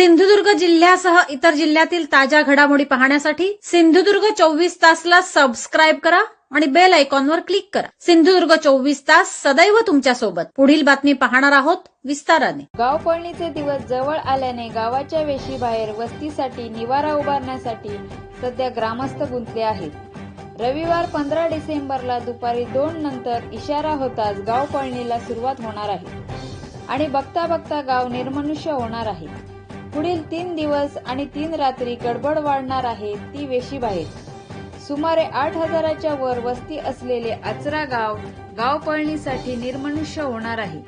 सिंधुदुर्ग जिल्ह्यासह इतर जिल्ह्यातील ताज्या घडामोडी पाहण्यासाठी सिंधुदुर्ग चोवीस तासला सबस्क्राईब करा आणि बेल आयकॉनवर क्लिक करा. सिंधुदुर्ग चोवीस तास सदैव तुमच्यासोबत पुढील बातमी पाहणार आहोत विस्ताराने. गाव पळणीचे दिवस जवळ आल्याने गावाच्या वेशीबाहेर वस्तीसाठी निवारा उभारण्यासाठी सध्या ग्रामस्थ गुंतले आहेत. रविवार पंधरा डिसेंबरला दुपारी दोन नंतर इशारा होताच गाव पळणीला सुरुवात होणार आहे. आणि बघता बघता गाव निर्मनुष्य होणार आहे. पुढील तीन दिवस आणि तीन रात्री गडबड वाढणार आहे ती वेशीबाहेर सुमारे आठ हजाराच्या वर वस्ती असलेले आचरा गाव गाव पळणीसाठी निर्मनुष्य होणार आहे.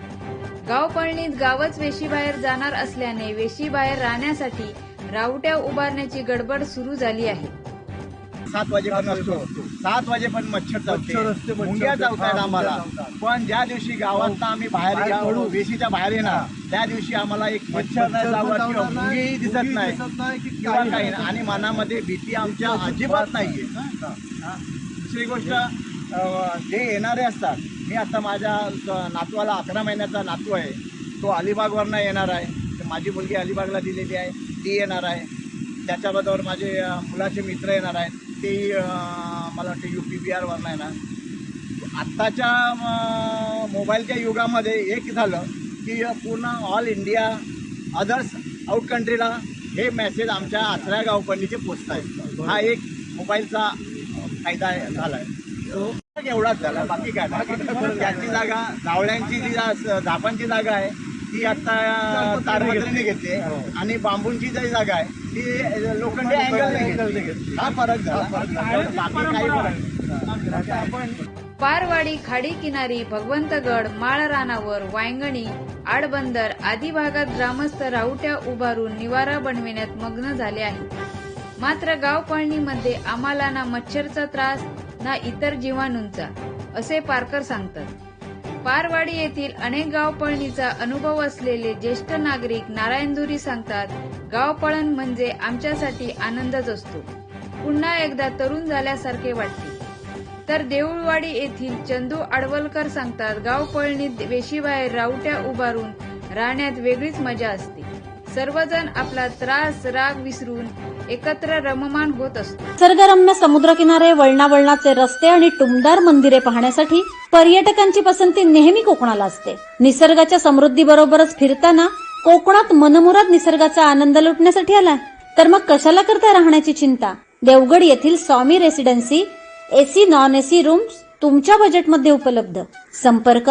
गाव पळणीत गावच वेशीबाहेर जाणार असल्याने वेशीबाहेर राहण्यासाठी रावट्या उभारण्याची गडबड सुरू झाली आहे. सात वाजेपर्यंत असतो. सात वाजेपर्यंत मच्छर चावते मुंग्या चावतात आम्हाला. पण ज्या दिवशी गावात आम्ही बाहेर पडू. वेशीच्या बाहेर येणार त्या दिवशी आम्हाला एक मच्छर नाही चावत किंवा मुंगीही दिसत नाही किंवा काही आणि मनामध्ये भीती आमच्या अजिबात नाहीये. हा. दुसरी गोष्ट जे येणारे असतात मी आता माझ्या नातवाला अकरा महिन्याचा नातू आहे. तो अलिबागवरनं येणार आहे. माझी मुलगी अलिबागला दिलेली आहे. ती येणार आहे. त्याच्याबरोबर माझे मुलाचे मित्र येणार आहेत. ते मला वाटतं यू पी बी आरवरनं येणार आत्ताच्या मोबाईलच्या युगामध्ये एक झालं की पूर्ण ऑल इंडिया अदर्स आउट कंट्रीला हे मेसेज आमच्या आसऱ्या गावपंडीचे पोचत आहेत हा एक मोबाईलचा फायदा झाला आहे तो एवढाच झाला. बाकी काय? त्याची जागा जावळ्यांची जी झापांची जागा आहे ती आता तारपत्रीने घेतली. आणि बांबूंची जी जागा आहे ती लोखंडी अँगल घेतली. हा फरक झाला. बाकी काही फरक. आपण पारवाडी खाडी किनारी भगवंतगड माळ रानावर वायंगणी आडबंदर आदी भागात ग्रामस्थ राहुट्या उभारून निवारा बनविण्यात मग्न झाले आहेत. मात्र गाव पळणीमध्ये आम्हाला ना मच्छरचा त्रास ना इतर जीवाणूंचा असे पारकर सांगतात. पारवाडी येथील अनेक गावपळणीचा अनुभव असलेले ज्येष्ठ नागरिक नारायणधुरी सांगतात गावपळण म्हणजे आमच्यासाठी आनंदच असतो. पुन्हा एकदा तरुण झाल्यासारखे वाटते. तर देऊळवाडी येथील चंदू आडवलकर सांगतात गावपळणीत वेशीबाहेर रावट्या उभारून राहण्यात वेगळीच मजा असते. सर्वजण आपला त्रास राग विसरून एकत्र रममान होत असतो. निसर्गरम्य समुद्रकिनारे वळणावळणाचे रस्ते आणि टुमदार मंदिरे पाहण्यासाठी पर्यटकांची पसंती नेहमी कोकणाला असते. निसर्गाच्या समृद्धीबरोबरच फिरताना कोकणात मनमुराद निसर्गाचा आनंद लुटण्यासाठी आला तर मग कशाला करता राहण्याची चिंता? देवगड येथील Swami residency AC non AC rooms तुमच्या बजेटमध्ये उपलब्ध. संपर्क